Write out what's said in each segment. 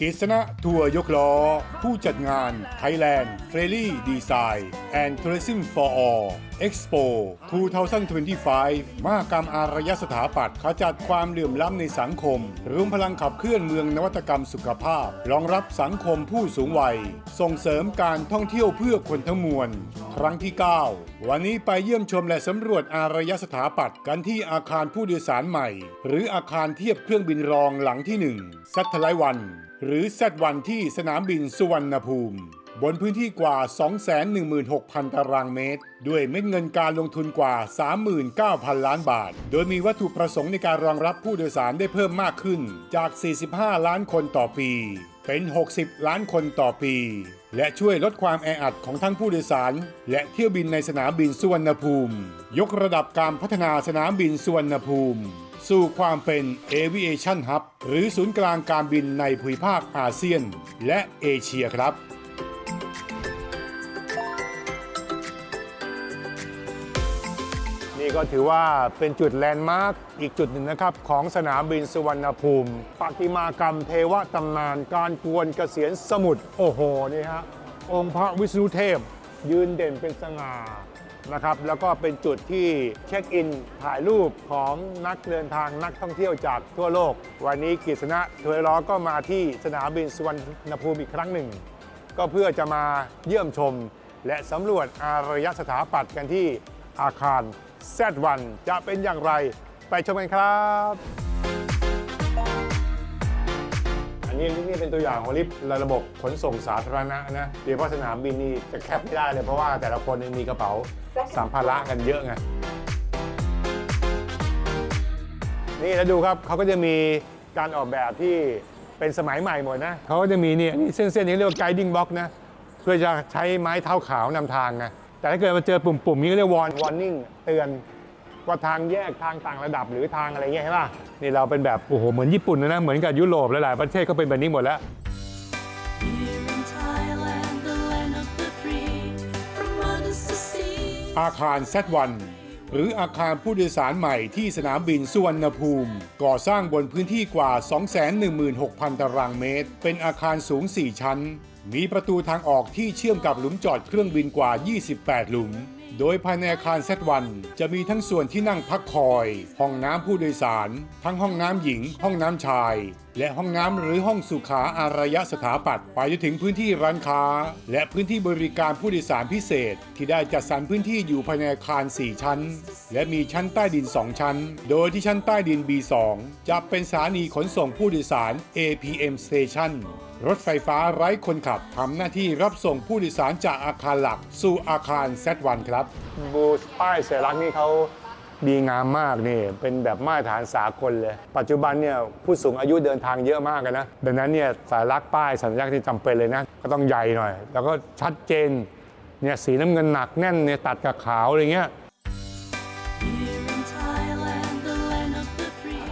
กิษณะทัวร์ยกล้อ ผู้จัดงาน Thailand f r e l y Design and Tourism for All Expo 2025 มหกรรมอารยสถาปัตย์ขจัดความเหลื่อมล้ำในสังคมรวมพลังขับเคลื่อนเมืองนวัตกรรมสุขภาพ รองรับสังคมผู้สูงวัย ส่งเสริมการท่องเที่ยวเพื่อคนทั้งมวล ครั้งที่ 9 วันนี้ไปเยี่ยมชมและสำรวจอารยสถาปัตย์กันที่อาคารผู้โดยสารใหม่ หรืออาคารเทียบเครื่องบินรองหลังที่1ซัตไลวัน หรือแซดวันที่สนามบินสุวรรณภูมิ บนพื้นที่กว่า 216,000 ตารางเมตร ด้วยเม็ดเงินการลงทุนกว่า 39,000 ล้านบาท โดยมีวัตถุประสงค์ในการรองรับผู้โดยสารได้เพิ่มมากขึ้นจาก 45 ล้านคนต่อปี เป็น 60 ล้านคนต่อปี และช่วยลดความแออัดของทั้งผู้โดยสาร และเที่ยวบินในสนามบินสุวรรณภูมิ ยกระดับการพัฒนาสนามบินสุวรรณภูมิ สู่ความเป็น Aviation Hub หรือศูนย์กลางการบินในภูมิภาคอาเซียน และเอเชียครับนี่ก็ถือว่าเป็นจุดแลนด์มาร์กอีกจุดหนึ่งนะครับ ของสนามบินสุวรรณภูมิประติมากรรมเทวตำนานการกวนเกษียณสมุทรโอ้โห นี่ฮะ องค์พระวิษณุเทพ ยืนเด่นเป็นสง่า นะครับ แล้วก็เป็นจุดที่เช็คอินถ่ายรูปของนักเดินทางนักท่องเที่ยวจากทั่วโลก วันนี้กิษณะถวยล้อก็มาที่สนามบินสุวรรณภูมิอีกครั้งหนึ่ง ก็เพื่อจะมาเยี่ยมชม และสำรวจอารยสถาปัตย์กันที่อาคาร Z1 จะเป็นอย่างไร ไปชมกันครับ นนี้นี่เป็นตัวอย่างของลิฟต์ระบบขนส่งสาธารณะนะโดยเฉพาะสนามบินนี่จะแคปไม่ได้เลยเพราะว่าแต่ละคนเนี่ยมีกระเป๋าสัมภาระกันเยอะไงนี่แล้วดูครับเขาก็จะมีการออกแบบที่เป็นสมัยใหม่หมดนะเขาก็จะมีเนี่ยนี่เส้นๆนี้เรียกว่า guiding box นะเพื่อจะใช้ไม้เท้าขาวนำทางไงแต่ถ้าเกิดมาเจอปุ่มๆนี้ก็เรียก warn warning เตือน ว่าทางแยกทางต่างระดับหรือทางอะไรเงี้ยใช่ป่ะนี่เราเป็นแบบโอ้โหเหมือนญี่ปุ่นเลยนะเหมือนกับยุโรปหลายๆประเทศก็เป็นแบบนี้หมดแล้ว อาคาร Z1 หรืออาคารผู้โดยสารใหม่ที่สนามบินสุวรรณภูมิ ก่อสร้างบนพื้นที่กว่า 216,000 ตารางเมตร เป็นอาคารสูง 4 ชั้น มีประตูทางออกที่เชื่อมกับหลุมจอดเครื่องบินกว่า 28 หลุม โดยภายในอาคาร Z1 จะมีทั้งส่วนที่นั่งพักคอย ห้องน้ำผู้โดยสาร ทั้งห้องน้ำหญิง ห้องน้ำชาย และห้องน้ำหรือห้องสุขาอารยสถาปัตย์ไปจนถึงพื้นที่ร้านค้า และพื้นที่บริการผู้โดยสารพิเศษ ที่ได้จัดสรรพื้นที่อยู่ภายในอาคาร 4 ชั้น และมีชั้นใต้ดิน 2 ชั้น โดยที่ชั้นใต้ดิน B2 จะเป็นสถานีขนส่งผู้โดยสาร APM Station รถไฟฟ้าไร้คนขับทำหน้าที่รับส่งผู้โดยสารจากอาคารหลัก สู่อาคาร Z1 ครับ บูสป้ายสัญลักษณ์นี่เขาดีงามมากนี่เป็นแบบมาตรฐานสากลเลย ปัจจุบันเนี่ยผู้สูงอายุเดินทางเยอะมากนะดังนั้นเนี่ยสัญลักษณ์ป้ายสัญลักษณ์ที่จำเป็นเลยนะ ก็ต้องใหญ่หน่อย แล้วก็ชัดเจนเนี่ยสีน้ำเงินหนักแน่นเนี่ยตัดกับขาวอะไรเงี้ย Here in Thailand, the land of the free.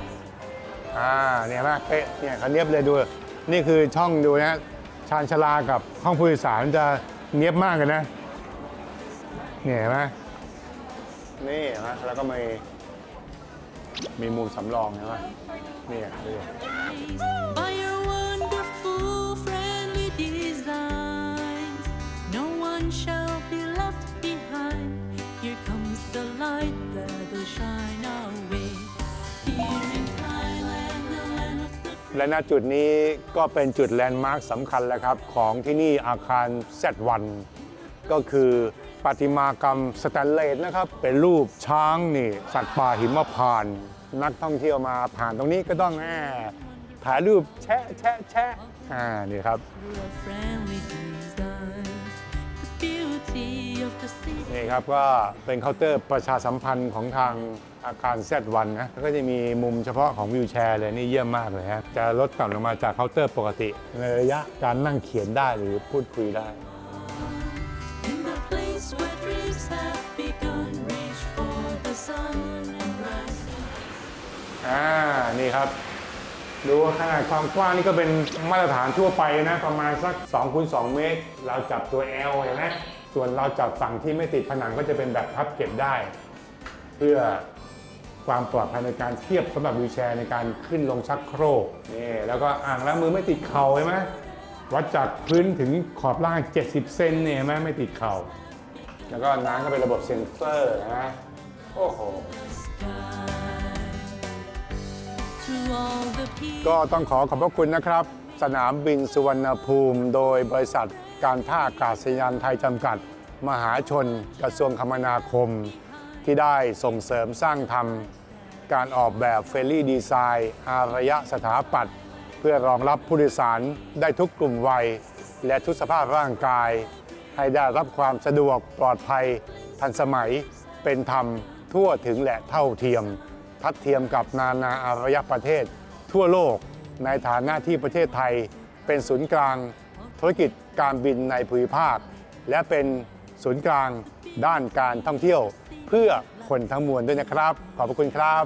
อ่าเนี่ยเห็นไหมเป๊ะเนี่ยเขาเนียบเลยดู นี่คือช่องดูนะชานชลากับห้องผู้โดยสารจะเนียบมากเลยนะเนี่ยเห็นไหมนี่นะแล้วก็มีมีมุมสำรองเห็นไหมนี่ดู และณจุดนี้ก็เป็นจุดแลนด์มาร์คสำคัญแล้วครับ ของที่นี่อาคาร Z1 ก็คือประติมากรรมสแตนเลสนะครับ เป็นรูปช้างนี่ สัตว์ป่าหิมพานต์นักท่องเที่ยวมาผ่านตรงนี้ก็ต้องแอบถ่ายรูปแชะแชะแชะอ่านี่ครับ ครับก็เป็นเคาน์เตอร์ประชาสัมพันธ์ของทางอาคาร Z1 นะแล้วก็จะมีมุมเฉพาะของวิวแชร์เลยนี่เยี่ยมมากเลยฮะจะลดต่ำลงมาจากเคาน์เตอร์ปกติ ในระยะการนั่งเขียนได้หรือพูดคุยได้ In the place where dreams have begun, reach for the sun and rise. อ่า นี่ครับ ดูขนาดความกว้างนี่ก็เป็นมาตรฐานทั่วไปนะ ประมาณสัก2คูณ2เมตร เราจับตัว L เห็นไหม ส่วนเราจับฝั่งที่ไม่ติดผนังก็จะเป็นแบบพับเก็บได้ เพื่อความปลอดภัยในการเทียบสำหรับวีลแชร์ในการขึ้นลงชักโครกนี่แล้วก็อ่างล้างมือไม่ติดเข่าเห็นไหมวัดจากพื้นถึงขอบล่าง 70 เซนเนี่ยเห็นไหมไม่ติดเข่า แล้วก็น้ำก็เป็นระบบเซ็นเซอร์นะโอ้โห To all the people ก็ต้องขอขอบพระคุณนะครับ สนามบินสุวรรณภูมิ โดยบริษัทการท่าอากาศยานไทยจำกัด มหาชนกระทรวงคมนาคม ที่ได้ส่งเสริมสร้างทำการออกแบบเฟรลี่ดีไซน์อารยะสถาปัตย์เพื่อรองรับผู้โดยสารได้ทุกกลุ่มวัย และทุกสภาพร่างกาย ให้ได้รับความสะดวกปลอดภัย ทันสมัยเป็นธรรมทั่วถึงและเท่าเทียม ทัดเทียมกับนานาอารยประเทศทั่วโลก ในฐานะที่ประเทศไทย เป็นศูนย์กลางธุรกิจการบินในภูมิภาค และเป็นศูนย์กลางด้านการท่องเที่ยว เพื่อคนทั้งมวลด้วยนะครับ ขอบพระคุณครับ